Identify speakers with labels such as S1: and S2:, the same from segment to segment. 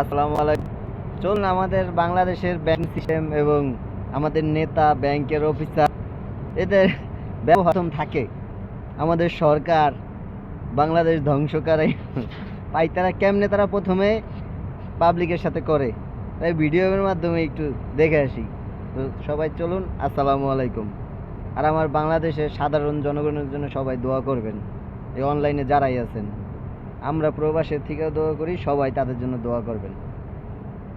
S1: আসসালামু আলাইকুম। চলুন আমাদের বাংলাদেশের ব্যাংক সিস্টেম এবং আমাদের নেতা ব্যাংকের অফিসার এদের ব্যবহার থাকে। আমাদের সরকার বাংলাদেশ ধ্বংস করে। পাই তারা কেমনে তারা প্রথমে পাবলিকের সাথে করে? তাই ভিডিওর মাধ্যমে একটু দেখে আসি। তো সবাই চলুন, আসসালামু আলাইকুম। আর আমার বাংলাদেশের সাধারণ জনগণের জন্য সবাই দোয়া করবেন। এই অনলাইনে যারাই আছেন। আমরা প্রবাসের থেকেও দোয়া করি সবাই তাদের জন্য দোয়া করবেন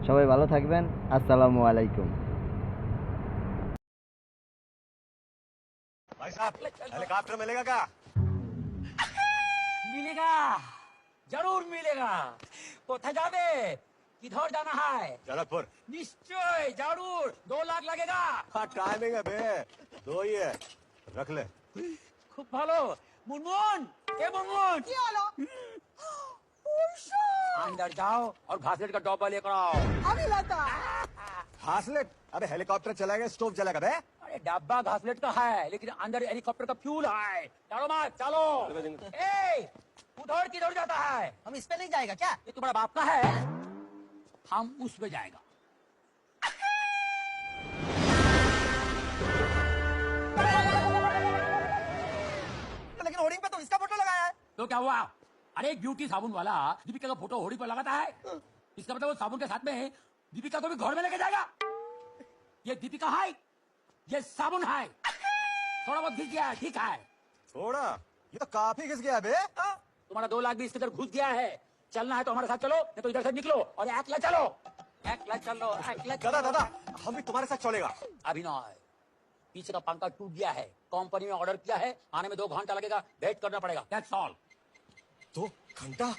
S1: সবাই ভালো থাকবেন আসসালামু আলাইকুম
S2: भाई साहब हेलीकॉप्टर मिलेगा क्या
S3: मिलेगा जरूर मिलेगा কোথায় যাবে किधर जाना है
S2: जनकपुर
S3: निश्चय जरूर दो लाख लगेगा
S2: हाँ टाइमिंग है बे दो ही है रख ले
S3: খুব ভালো মুনমুন এ মুনমুন
S4: কি হলো
S3: इधर जाओ और घासलेट का डॉबा लेकर आओ।
S4: अभी लाता।
S2: घासलेट? अबे हेलीकॉप्टर चलाएगा स्टोव जलाएगा बे
S3: अरे डब्बा घासलेट का है लेकिन अंदर हेलीकॉप्टर का फ्यूल है। चलो मत चलो। ए उधर किधर जाता है।
S4: हम इस पे नहीं जाएगा क्या?
S3: ये तुम्हारा बाप का है। हम उस पे जाएगा।
S4: लेकिन होर्डिंग पे तो इसका फ़ोटो लगाया है।
S3: तो क्या हुआ? अरे एक ब्यूटी साबुन वाला दीपिका का फ़ोटो होड़ी पर लगाता है। इसका मतलब वो साबुन के साथ में दीपिका को भी घर में लेके जाएगा। ये दीपिका है ये साबुन है। थोड़ा बहुत घिस गया है ठीक है।
S2: थोड़ा? ये तो काफ़ी घिस गया बे?
S3: तुम्हारा दो लाख भी इसके अंदर घुस गया है। चलना है तो हमारे साथ चलो नहीं तो इधर से निकलो और अकेला चलो। अकेला चलो अकेला
S2: दादा दादा हम भी तुम्हारे साथ चलेगा।
S3: अभी ना पीछे का पंखा टूट गया है। कंपनी में ऑर्डर किया है आने में दो घंटा लगेगा। वेट करना पड़ेगा। That's all
S2: 走，看大。